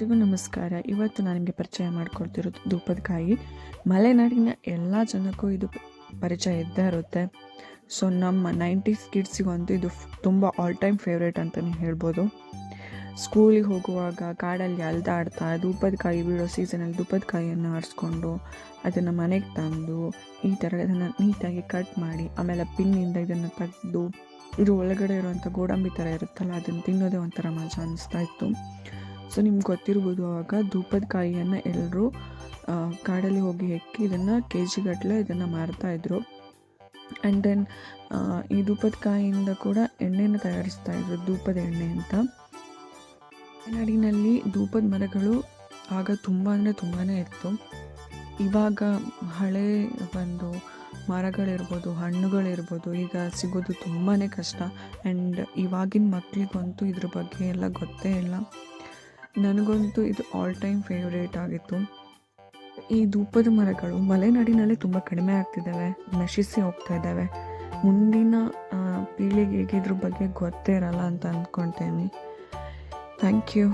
ಎಲ್ರಿಗೂ ನಮಸ್ಕಾರ. ಇವತ್ತು ನಾನು ನಿಮಗೆ ಪರಿಚಯ ಮಾಡಿಕೊಡ್ತಿರೋದು ಧೂಪದ ಕಾಯಿ. ಮಲೆನಾಡಿನ ಎಲ್ಲ ಜನಕ್ಕೂ ಇದು ಪರಿಚಯ ಇದ್ದೇ ಇರುತ್ತೆ. ಸೊ ನಮ್ಮ ನೈಂಟೀಸ್ ಕಿಡ್ಸಿಗಂತೂ ಇದು ತುಂಬ ಆಲ್ ಟೈಮ್ ಫೇವ್ರೇಟ್ ಅಂತಲೇ ಹೇಳ್ಬೋದು. ಸ್ಕೂಲಿಗೆ ಹೋಗುವಾಗ ಕಾಡಲ್ಲಿ ಅಲ್ದಾಡ್ತಾ ಧೂಪದ ಕಾಯಿ ಬಿಡೋ ಸೀಸನಲ್ಲಿ ಧೂಪದ ಕಾಯಿಯನ್ನು ಆರಿಸ್ಕೊಂಡು ಅದನ್ನು ಮನೆಗೆ ತಂದು ಈ ಥರ ಇದನ್ನು ನೀಟಾಗಿ ಕಟ್ ಮಾಡಿ, ಆಮೇಲೆ ಪಿನ್ನಿಂದ ಇದನ್ನು ತೆಗೆದು, ಇದು ಒಳಗಡೆ ಇರುವಂಥ ಗೋಡಂಬಿ ಥರ ಇರುತ್ತಲ್ಲ, ಅದನ್ನು ತಿನ್ನೋದೇ ಒಂಥರ ಮಜಾ ಅನ್ನಿಸ್ತಾ ಇತ್ತು. ಸೊ ನಿಮ್ಗೆ ಗೊತ್ತಿರ್ಬೋದು ಆವಾಗ ಧೂಪದ ಕಾಯಿಯನ್ನು ಎಲ್ಲರೂ ಕಾಡಲ್ಲಿ ಹೋಗಿ ಹೆಕ್ಕಿ ಇದನ್ನು ಕೆ ಜಿಗಟ್ಟಲೆ ಇದನ್ನು ಮಾರ್ತಾಯಿದ್ರು ಆ್ಯಂಡ್ ದೆನ್ ಈ ಧೂಪದ ಕಾಯಿಯಿಂದ ಕೂಡ ಎಣ್ಣೆಯನ್ನು ತಯಾರಿಸ್ತಾ ಇದ್ರು, ಧೂಪದ ಎಣ್ಣೆ ಅಂತ. ಮಲೆನಾಡಿನಲ್ಲಿ ಧೂಪದ ಮರಗಳು ಆಗ ತುಂಬ ಅಂದರೆ ತುಂಬಾ ಇತ್ತು. ಇವಾಗ ಹಳೆ ಒಂದು ಮರಗಳಿರ್ಬೋದು, ಹಣ್ಣುಗಳಿರ್ಬೋದು, ಈಗ ಸಿಗೋದು ತುಂಬಾ ಕಷ್ಟ. ಆ್ಯಂಡ್ ಇವಾಗಿನ ಮಕ್ಕಳಿಗಂತೂ ಇದ್ರ ಬಗ್ಗೆ ಎಲ್ಲ ಗೊತ್ತೇ ಇಲ್ಲ. ನನಗಂತೂ ಇದು ಆಲ್ ಟೈಮ್ ಫೇವ್ರೇಟ್ ಆಗಿತ್ತು. ಈ ಧೂಪದ ಮರಗಳು ಮಲೆನಾಡಿನಲ್ಲಿ ತುಂಬ ಕಡಿಮೆ ಆಗ್ತಿದ್ದಾವೆ, ನಶಿಸಿ ಹೋಗ್ತಾ ಇದ್ದಾವೆ. ಮುಂದಿನ ಪೀಳಿಗೆಗೆ ಇದ್ರ ಬಗ್ಗೆ ಗೊತ್ತೇ ಇರಲ್ಲ ಅಂತ ಅಂದ್ಕೊಳ್ತೇನೆ ಥ್ಯಾಂಕ್ ಯು